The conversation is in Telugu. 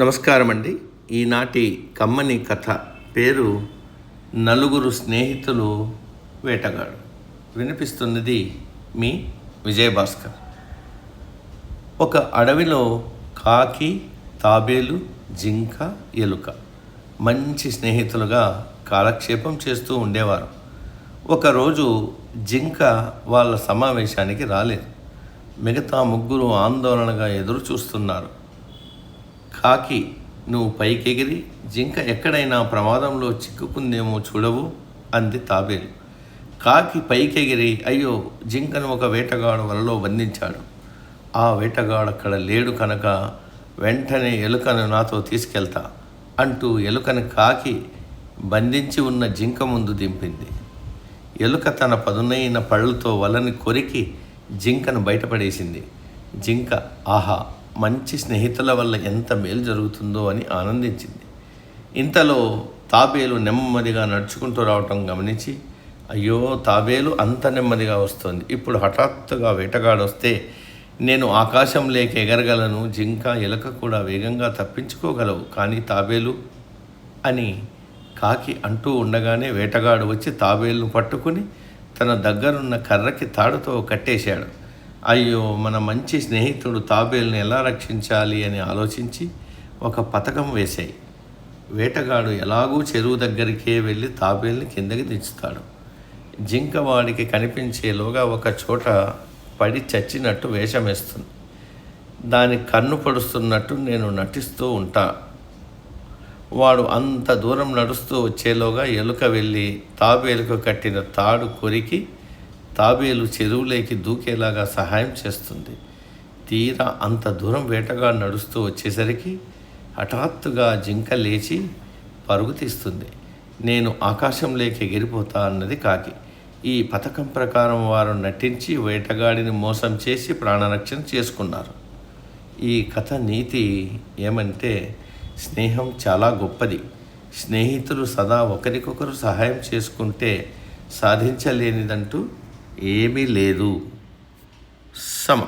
నమస్కారం అండి ఈనాటి కమ్మని కథ పేరు నలుగురు స్నేహితులు వేటగాడు. వినిపిస్తున్నది మీ విజయభాస్కర్. ఒక అడవిలో కాకి తాబేలు జింక ఎలుక మంచి స్నేహితులుగా కాలక్షేపం చేస్తూ ఉండేవారు. ఒకరోజు జింక వాళ్ళ సమావేశానికి రాలేదు. మిగతా ముగ్గురు ఆందోళనగా ఎదురు చూస్తున్నారు కాకి నువ్వు పైకెగిరి జింక ఎక్కడైనా ప్రమాదంలో చిక్కుకుందేమో చూడవు అంది తాబేలు. కాకి పైకెగిరి అయ్యో జింకను ఒక వేటగాడు వలలో బంధించాడు. ఆ వేటగాడు అక్కడ లేడు కనుక వెంటనే ఎలుకను నాతో తీసుకెళ్తా అంటూ ఎలుకను కాకి బంధించి ఉన్న జింక ముందు దింపింది. ఎలుక తన పదునైన పళ్ళతో వలని కొరికి జింకను బయటపడేసింది. జింక ఆహా మంచి స్నేహితుల వల్ల ఎంత మేలు జరుగుతుందో అని ఆనందించింది. ఇంతలో తాబేలు నెమ్మదిగా నడుచుకుంటూ రావటం గమనించి అయ్యో తాబేలు అంత నెమ్మదిగా వస్తుంది. ఇప్పుడు హఠాత్తుగా వేటగాడు వస్తే నేను ఆకాశం లేక ఎగరగలను జింక ఎలుక కూడా వేగంగా తప్పించుకోగలవు. కానీ తాబేలు అని కాకి అంటూ ఉండగానే వేటగాడు వచ్చి తాబేలును పట్టుకుని తన దగ్గరున్న కర్రకి తాడుతో కట్టేశాడు. అయ్యో మన మంచి స్నేహితుడు తాబేలుని ఎలా రక్షించాలి అని ఆలోచించి ఒక పథకం వేశాయి. వేటగాడు ఎలాగూ చెరువు దగ్గరికే వెళ్ళి తాబేల్ని కిందకి దించుతాడు. జింక వాడికి కనిపించేలోగా ఒక చోట పడి చచ్చినట్టు వేషం వేస్తుంది దాని కన్ను పడుస్తున్నట్టు నేను నటిస్తూ ఉంటా. వాడు అంత దూరం నడుస్తూ వచ్చేలోగా ఎలుక వెళ్ళి తాబేలుకు కట్టిన తాడు కొరికి తాబేలు చెరువులోకి దూకేలాగా సహాయం చేస్తుంది. తీరా అంత దూరం వేటగా నడుస్తూ వచ్చేసరికి హఠాత్తుగా జింక లేచి పరుగు తీస్తుంది. నేను ఆకాశంలోకి ఎగిరిపోతా అన్నది కాకి. ఈ పథకం ప్రకారం వారు నటించి వేటగాడిని మోసం చేసి ప్రాణరక్షణ చేసుకున్నారు. ఈ కథ నీతి ఏమంటే స్నేహం చాలా గొప్పది. స్నేహితులు సదా ఒకరికొకరు సహాయం చేసుకుంటే సాధించలేనిదంటూ ఏమీ లేదు. సమ.